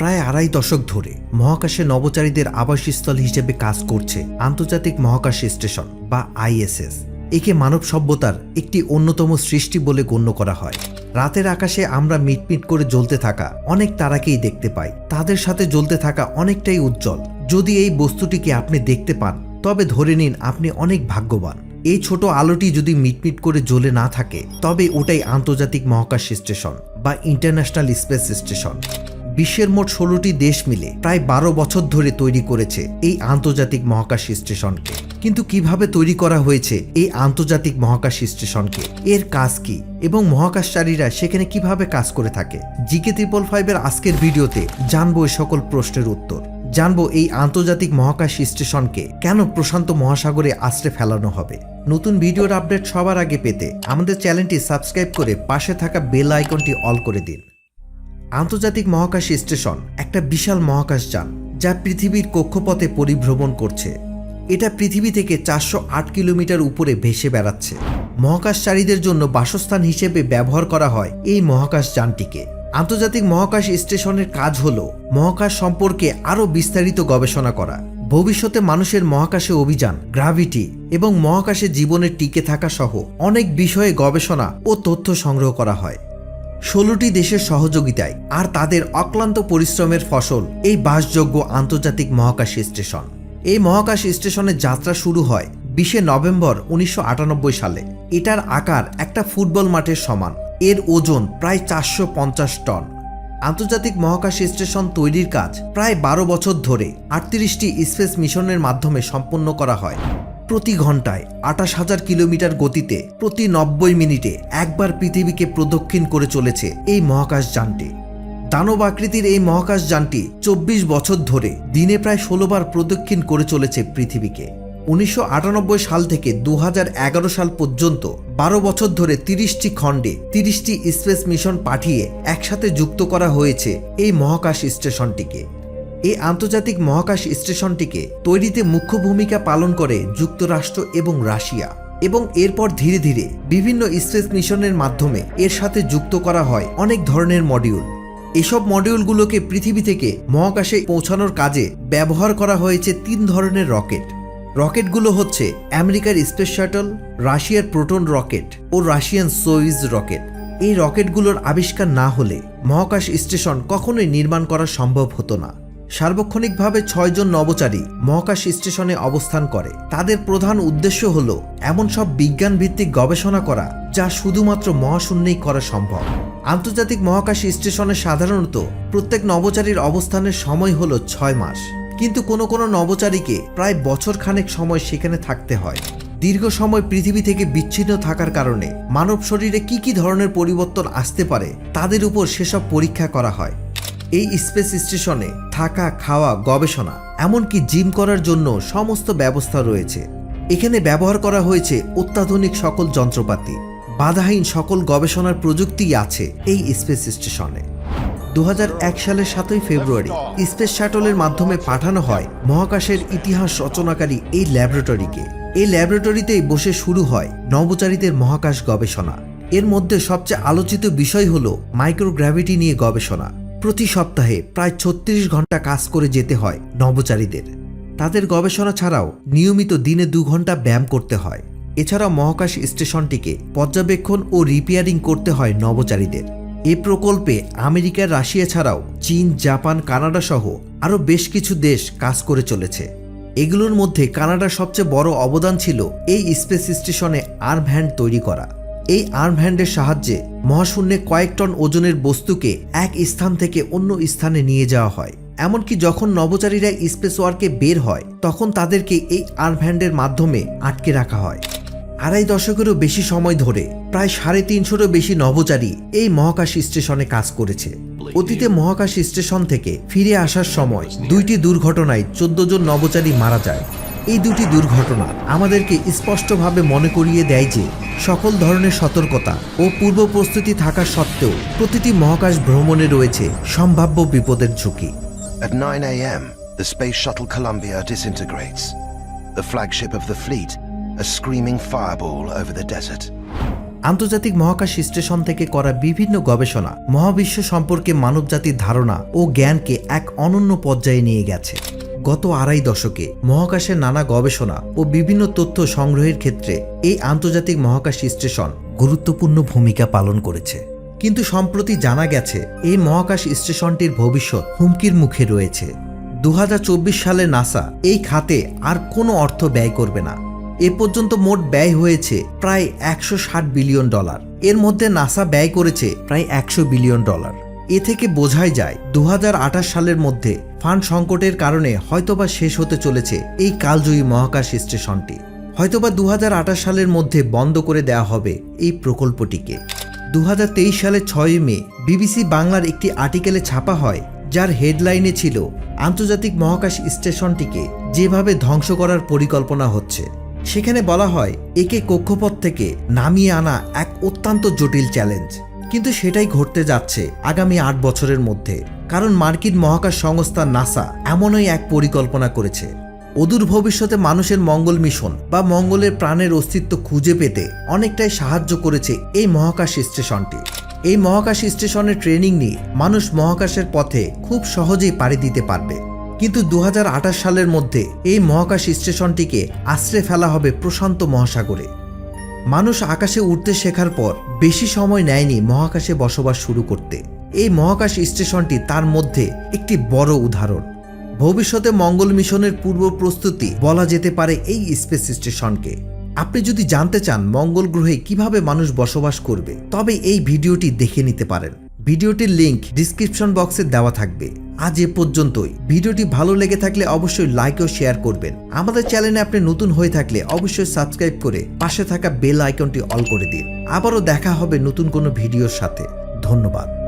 প্রায় আড়াই দশক ধরে মহাকাশে নভোচারীদের আবাসস্থল হিসেবে কাজ করছে আন্তর্জাতিক মহাকাশ স্টেশন, বা আইএসএস। একে মানব সভ্যতার একটি অন্যতম সৃষ্টি বলে গণ্য করা হয়। রাতের আকাশে আমরা মিটমিট করে জ্বলতে থাকা অনেক তারাকেই দেখতে পাই। তাদের সাথে জ্বলতে থাকা অনেকটাই উজ্জ্বল। যদি এই বস্তুটিকে আপনি দেখতে পান, তবে ধরে নিন আপনি অনেক ভাগ্যবান। এই ছোট আলোটি যদি মিটমিট করে জ্বলে না থাকে, তবে ওটাই আন্তর্জাতিক মহাকাশ স্টেশন, বা ইন্টারন্যাশনাল স্পেস স্টেশন। বিশ্বের মোট ষোলোটি দেশ মিলে প্রায় বারো বছর ধরে তৈরি করেছে এই আন্তর্জাতিক মহাকাশ স্টেশনকে। কিন্তু কীভাবে তৈরি করা হয়েছে এই আন্তর্জাতিক মহাকাশ স্টেশনকে? এর কাজ কি? এবং মহাকাশচারীরা সেখানে কীভাবে কাজ করে থাকে? জিকে ত্রিপল ফাইভের আজকের ভিডিওতে জানব সকল প্রশ্নের উত্তর। জানব এই আন্তর্জাতিক মহাকাশ স্টেশনকে কেন প্রশান্ত মহাসাগরে আশ্রে ফেলানো হবে। নতুন ভিডিওর আপডেট সবার আগে পেতে আমাদের চ্যানেলটি সাবস্ক্রাইব করে পাশে থাকা বেল আইকনটি অল করে দিন। আন্তর্জাতিক মহাকাশ স্টেশন একটা বিশাল মহাকাশ যান, যা পৃথিবীর কক্ষপথে পরিভ্রমণ করছে। এটা পৃথিবী থেকে চারশো আট কিলোমিটার উপরে ভেসে বেড়াচ্ছে। মহাকাশচারীদের জন্য বাসস্থান হিসেবে ব্যবহার করা হয় এই মহাকাশ যানটিকে। আন্তর্জাতিক মহাকাশ স্টেশনের কাজ হল মহাকাশ সম্পর্কে আরও বিস্তারিত গবেষণা করা। ভবিষ্যতে মানুষের মহাকাশে অভিযান, গ্রাভিটি এবং মহাকাশে জীবনের টিকে থাকা সহ অনেক বিষয়ে গবেষণা ও তথ্য সংগ্রহ করা হয়। ষোলোটি দেশের সহযোগিতায় আর তাদের অক্লান্ত পরিশ্রমের ফসল এই বাসযোগ্য আন্তর্জাতিক মহাকাশ স্টেশন। এই মহাকাশ স্টেশনের যাত্রা শুরু হয় বিশে নভেম্বর উনিশশো আটানব্বই সালে। এটার আকার একটা ফুটবল মাঠের সমান। এর ওজন প্রায় চারশো পঞ্চাশ টন। আন্তর্জাতিক মহাকাশ স্টেশন তৈরির কাজ প্রায় বারো বছর ধরে আটত্রিশটি স্পেস মিশনের মাধ্যমে সম্পন্ন করা হয়। প্রতি ঘন্টায় আঠাশ হাজার কিলোমিটার গতিতে প্রতি নব্বই মিনিটে একবার পৃথিবীকে প্রদক্ষিণ করে চলেছে এই মহাকাশ যানটি। দানব আকৃতির এই মহাকাশ যানটি চব্বিশ বছর ধরে দিনে প্রায় ষোলোবার প্রদক্ষিণ করে চলেছে পৃথিবীকে। উনিশশো আটানব্বই সাল থেকে দু হাজার এগারো সাল পর্যন্ত বারো বছর ধরে তিরিশটি খণ্ডে তিরিশটি স্পেস মিশন পাঠিয়ে একসাথে যুক্ত করা হয়েছে এই মহাকাশ স্টেশনটিকে। এই আন্তর্জাতিক মহাকাশ স্টেশনটিকে তৈরিতে মুখ্য ভূমিকা পালন করে যুক্তরাষ্ট্র এবং রাশিয়া এবং এরপর ধীরে ধীরে বিভিন্ন স্পেস মিশনের মাধ্যমে এর সাথে যুক্ত করা হয় অনেক ধরনের মডিউল। এসব মডিউলগুলোকে পৃথিবী থেকে মহাকাশে পৌঁছানোর কাজে ব্যবহার করা হয়েছে তিন ধরনের রকেট। রকেটগুলো হচ্ছে আমেরিকার স্পেস শাটল, রাশিয়ার প্রোটন রকেট ও রাশিয়ান সোইজ রকেট। এই রকেটগুলোর আবিষ্কার না হলে মহাকাশ স্টেশন কখনোই নির্মাণ করা সম্ভব হতো না। সার্বক্ষণিকভাবে ছয়জন নবচারী মহাকাশ স্টেশনে অবস্থান করে। তাদের প্রধান উদ্দেশ্য হল এমন সব বিজ্ঞান ভিত্তিক গবেষণা করা, যা শুধুমাত্র মহাশূন্যেই করা সম্ভব। আন্তর্জাতিক মহাকাশ স্টেশনে সাধারণত প্রত্যেক নবচারীর অবস্থানের সময় হল ছয় মাস। কিন্তু কোনো কোনো নবচারীকে প্রায় বছর খানেক সময় সেখানে থাকতে হয়। দীর্ঘ সময় পৃথিবী থেকে বিচ্ছিন্ন থাকার কারণে মানব শরীরে কি কি ধরনের পরিবর্তন আসতে পারে, তাদের উপর সেসব পরীক্ষা করা হয়। এই স্পেস স্টেশনে থাকা, খাওয়া, গবেষণা, এমনকি জিম করার জন্য সমস্ত ব্যবস্থা রয়েছে। এখানে ব্যবহার করা হয়েছে অত্যাধুনিক সকল যন্ত্রপাতি। বাধাহীন সকল গবেষণার প্রযুক্তিই আছে এই স্পেস স্টেশনে দু হাজার এক সালের সাতই ফেব্রুয়ারি স্পেস শাটলের মাধ্যমে পাঠানো হয় মহাকাশের ইতিহাস রচনাকারী এই ল্যাবরেটরিকে। এই ল্যাবরেটরিতেই বসে শুরু হয় নবচারীদের মহাকাশ গবেষণা। এর মধ্যে সবচেয়ে আলোচিত বিষয় হল মাইক্রোগ্র্যাভিটি নিয়ে গবেষণা। প্রতি সপ্তাহে প্রায় ছত্রিশ ঘণ্টা কাজ করে যেতে হয় নবচারীদের। তাদের গবেষণা ছাড়াও নিয়মিত দিনে দু ঘণ্টা ব্যায়াম করতে হয়। এছাড়া মহাকাশ স্টেশনটিকে পর্যবেক্ষণ ও রিপেয়ারিং করতে হয় নবচারীদের। এ প্রকল্পে আমেরিকা, রাশিয়া ছাড়াও চীন, জাপান, কানাডা সহ আরও বেশ কিছু দেশ কাজ করে চলেছে। এগুলোর মধ্যে কানাডার সবচেয়ে বড় অবদান ছিল এই স্পেস স্টেশনে আর্ম হ্যান্ড তৈরি করা। এই আর্ম হ্যান্ডের সাহায্যে মহাশূন্যে কয়েক টন ওজনের বস্তুকে এক স্থান থেকে অন্য স্থানে নিয়ে যাওয়া হয়। এমনকি যখন নবচারীরা স্পেস ওয়ার্কে বের হয়, তখন তাদেরকে এই আর্ম হ্যান্ডের মাধ্যমে আটকে রাখা হয়। আড়াই দশকেরও বেশি সময় ধরে প্রায় সাড়ে তিনশোরও বেশি নভোচারী এই মহাকাশ স্টেশনে কাজ করেছে। অতীতে মহাকাশ স্টেশন থেকে ফিরে আসার সময় দুইটি দুর্ঘটনায় চোদ্দ জন নভোচারী মারা যায়। এই দুটি দুর্ঘটনা আমাদেরকে স্পষ্টভাবে মনে করিয়ে দেয় যে সকল ধরনের সতর্কতা ও পূর্ব প্রস্তুতি থাকা সত্ত্বেও প্রতিটি মহাকাশ ভ্রমণে রয়েছে সম্ভাব্য বিপদের ঝুঁকি At 9 a.m., the Space Shuttle Columbia disintegrates. The flagship of the fleet, a screaming fireball over the desert. আন্তর্জাতিক মহাকাশ স্টেশন থেকে করা বিভিন্ন গবেষণা মহাবিশ্ব সম্পর্কে মানবজাতির ধারণা ও জ্ঞানকে এক অনন্য পর্যায়ে নিয়ে গেছে গত আড়াই দশকে মহাকাশের নানা গবেষণা ও বিভিন্ন তথ্য সংগ্রহের ক্ষেত্রে এই আন্তর্জাতিক মহাকাশ স্টেশন গুরুত্বপূর্ণ ভূমিকা পালন করেছে। কিন্তু সম্প্রতি জানা গেছে, এই মহাকাশ স্টেশনটির ভবিষ্যৎ হুমকির মুখে রয়েছে। দু হাজার চব্বিশ সালে নাসা এই খাতে আর কোনো অর্থ ব্যয় করবে না। এ পর্যন্ত মোট ব্যয় হয়েছে প্রায় একশো ষাট বিলিয়ন ডলার। এর মধ্যে নাসা ব্যয় করেছে প্রায় একশো বিলিয়ন ডলার। এ থেকে বোঝাই যায় দু হাজার আঠাশ সালের মধ্যে ফান্ড সংকটের কারণে হয়তোবা শেষ হতে চলেছে এই কালজয়ী মহাকাশ স্টেশনটি। হয়তোবা দু হাজার আঠাশ সালের মধ্যে বন্ধ করে দেওয়া হবে এই প্রকল্পটিকে। তেইশ সালের ছয়ই মে বিবিসি বাংলার একটি আর্টিকেলে ছাপা হয়, যার হেডলাইনে ছিল, আন্তর্জাতিক মহাকাশ স্টেশনটিকে যেভাবে ধ্বংস করার পরিকল্পনা হচ্ছে। সেখানে বলা হয়, একে কক্ষপথ থেকে নামিয়ে আনা এক অত্যন্ত জটিল চ্যালেঞ্জ। কিন্তু সেটাই ঘটতে যাচ্ছে আগামী আট বছরের মধ্যে। কারণ মার্কিন মহাকাশ সংস্থা নাসা এমনই এক পরিকল্পনা করেছে। অদূর ভবিষ্যতে মানুষের মঙ্গল মিশন বা মঙ্গলের প্রাণের অস্তিত্ব খুঁজে পেতে অনেকটাই সাহায্য করেছে এই মহাকাশ স্টেশনটি। এই মহাকাশ স্টেশনের ট্রেনিং নিয়ে মানুষ মহাকাশের পথে খুব সহজেই পাড়ি দিতে পারবে। কিন্তু দু হাজার আঠাশ সালের মধ্যে এই মহাকাশ স্টেশনটিকে আশ্রে ফেলা হবে প্রশান্ত মহাসাগরে। মানুষ আকাশে উঠতে শেখার পর বেশি সময় নেয়নি মহাকাশে বসবাস শুরু করতে। এই মহাকাশ স্টেশনটি তার মধ্যে একটি বড় উদাহরণ। ভবিষ্যতে মঙ্গল মিশনের পূর্ব প্রস্তুতি বলা যেতে পারে এই স্পেস স্টেশনকে। আপনি যদি জানতে চান মঙ্গল গ্রহে কীভাবে মানুষ বসবাস করবে, তবে এই ভিডিওটি দেখে নিতে পারেন। ভিডিওটির লিঙ্ক ডিসক্রিপশন বক্সে দেওয়া থাকবে। আজ এ পর্যন্তই। ভিডিওটি ভালো লেগে থাকলে অবশ্যই লাইক ও শেয়ার করবেন। আমাদের চ্যানেলে আপনি নতুন হয়ে থাকলে অবশ্যই সাবস্ক্রাইব করে পাশে থাকা বেল আইকনটি অল করে দিন। আবারও দেখা হবে নতুন কোনো ভিডিওর সাথে। ধন্যবাদ।